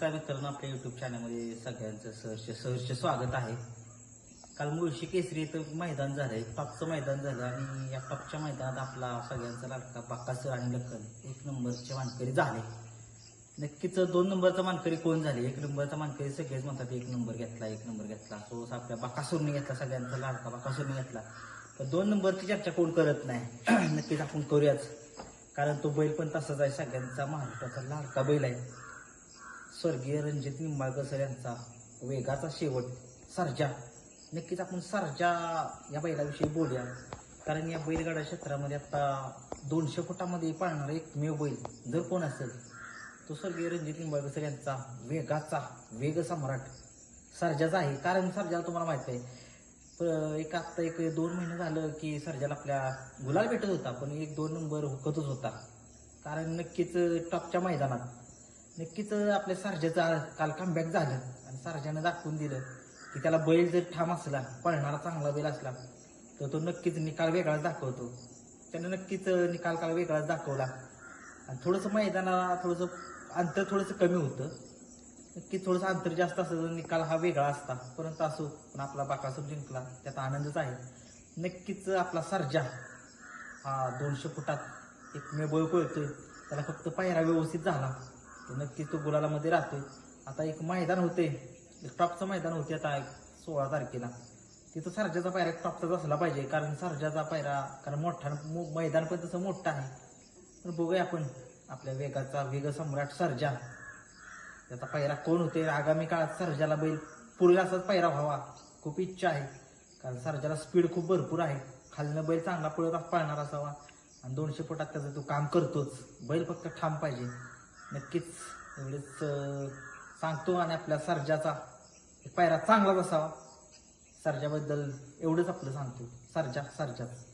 नमस्कार मित्रांनो आपल्या युट्यूब चॅनलमध्ये सगळ्यांचं सहर्ष सहर्ष स्वागत आहे. काल मुळशी केसरी इथं मैदान झालं एक पापचं मैदान झालं आणि या टॉपच्या मैदानात आपला सगळ्यांचा लाडका बाकासर आणि लखन एक नंबरचे मानकरी झाले. नक्कीच दोन नंबरचा मानकरी कोण झाले? एक नंबरचा मानकरी सगळेच म्हणतात एक नंबर घेतला एक नंबर घेतला. तो आपल्या बाकासूरने घेतला सगळ्यांचा लाडका बाकासूरने घेतला. तर दोन नंबरची चर्चा कोण करत नाही? नक्कीच आपण करूयाच. कारण तो बैल पण तसाच आहे सगळ्यांचा महाराष्ट्राचा लाडका बैल आहे. स्वर्गीय रणजित निंबाळकर सर यांचा वेगाचा शेवट सरजा. नक्कीच आपण सरजा या बैलाविषयी बोलूया. कारण या बैलगाडा क्षेत्रामध्ये आता दोनशे फुटामध्ये पाळणारा एकमेव बैल जर कोण असेल तो स्वर्गीय रणजित निंबाळकर सर यांचा वेगाचा वेग सम्राट सरजाचा आहे. कारण सरजाला तुम्हाला माहीत आहे एक आत्ता एक दोन महिने झालं की सर्जाला आपल्या गुलाल भेटत होता पण एक दोन नंबर हुकतच होता. कारण नक्कीच टॉपच्या मैदानात नक्कीच आपल्या सारज्याचं काल कमबॅक झालं. आणि सारज्यानं दाखवून दिलं की त्याला बैल जर ठाम असला पळणारा चांगला बैल असला तर तो नक्कीच निकाल वेगळाच दाखवतो. त्यानं नक्कीच निकाल काल वेगळाच दाखवला. आणि थोडंसं मैदानाला थोडंसं अंतर थोडंसं कमी होतं. नक्की थोडंसं अंतर जास्त असतं निकाल हा वेगळा असता. परंतु असो पण आपला बाकासूर जिंकला त्यात आनंदच आहे. नक्कीच आपला सर्जा हा दोनशे फुटात एकमेव बळ पळतोय. त्याला फक्त पायरा व्यवस्थित झाला. तर नक्कीच तो गुलालामध्ये राहतोय. आता एक मैदान होते एक टॉपचं मैदान होते आता एक सोळा तारखेला. तिथं सरजाचा पायरा टॉपचाच असला पाहिजे. कारण सरजाचा पायरा कारण मोठा मैदान पण तसं मोठं आहे. पण बघूया आपण आपल्या वेगाचा वेग सम्राट सर्जा. त्याचा पायरा कोण होते आगामी काळात सरजाला बैल पुढे असाच पायरा व्हावा. खूप इच्छा आहे. कारण सरजाला स्पीड खूप भरपूर आहे. खालनं बैल चांगला पळत पाळणार असावा. आणि दोनशे फुटात त्याचं तो काम करतोच. बैल फक्त ठाम पाहिजे. नक्कीच एवढंच सांगतो आणि आपल्या सर्जाचा पायरा चांगलाच असावा. सर्जाबद्दल एवढंच आपलं सांगतो. सर्जा सर्जाच.